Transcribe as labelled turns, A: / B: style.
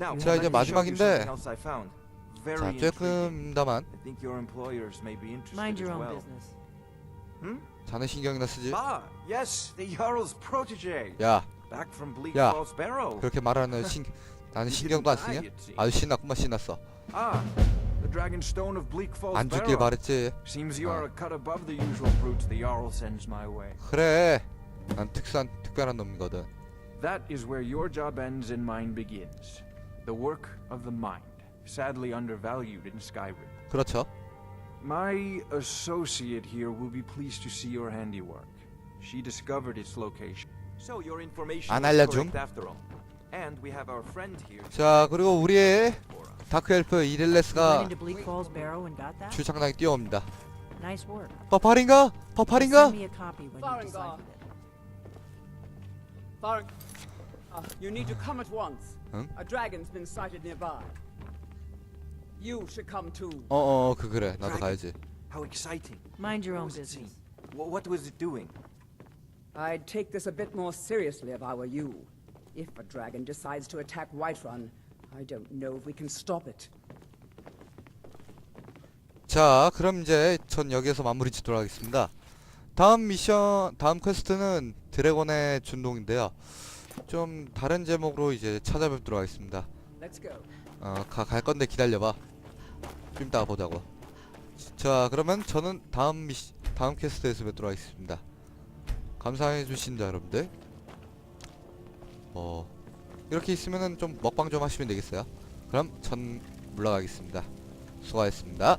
A: Now,
B: 자, 이제 마지막인데. 자. 조금다만
A: I think your employers may be interested
C: Mind your
A: as
C: own
A: well.
C: business.
A: Hmm?
B: 자네 신경이나 쓰지
A: Ah.
B: 야 야. 그렇게 말하는 신 나는 신경도 안 쓰냐 아주 신났구만 신났어
A: Ah,
B: 안 죽길. 바랬지 아. 그래 난 특수한 특별한 놈이거든
A: That is where your job ends and mine begins. The work of the mind, sadly undervalued in Skyrim.
B: 그렇죠
A: My associate here will be pleased to see your handiwork. She discovered its location. So your information
B: 안
A: was
B: 알려줌.
A: correct after all. And we have our friend here.
B: 자 그리고 우리의
A: for us.
B: 다크 엘프
C: You went
B: 이렐레스가
C: into Bleak Falls Barrow and got that?
B: 출장장에 뛰어옵니다
C: Nice work.
B: 버팔인가? 버팔인가?
C: Send me a copy when you
D: Farengar.
C: deciphered it.
D: Farag, uh, you need to come at once.
B: Huh?
D: A dragon's been sighted nearby. You should come too.
B: 어어 그 그래 나도. 가야지
A: How exciting.
C: Mind your own business.
A: Wh- What was it doing?
D: I'd take this a bit more seriously if I were you. If a dragon decides to attack Whiterun, I don't know if we can stop it.
B: 자 그럼 이제 전 여기에서 마무리 짓도록 하겠습니다 다음 미션 다음 퀘스트는 드래곤의 준동인데요 좀 다른 제목으로 이제 찾아뵙도록 하겠습니다
D: Let's go.
B: 어, 가, 갈 건데 기다려봐. 좀 이따가 보자고. 자, 그러면 저는 다음 미시, 다음 퀘스트에서 뵙도록 하겠습니다. 감사해주신 자 여러분들. 어, 이렇게 있으면은 좀 먹방 좀 하시면 되겠어요. 그럼 전 물러가겠습니다. 수고하셨습니다.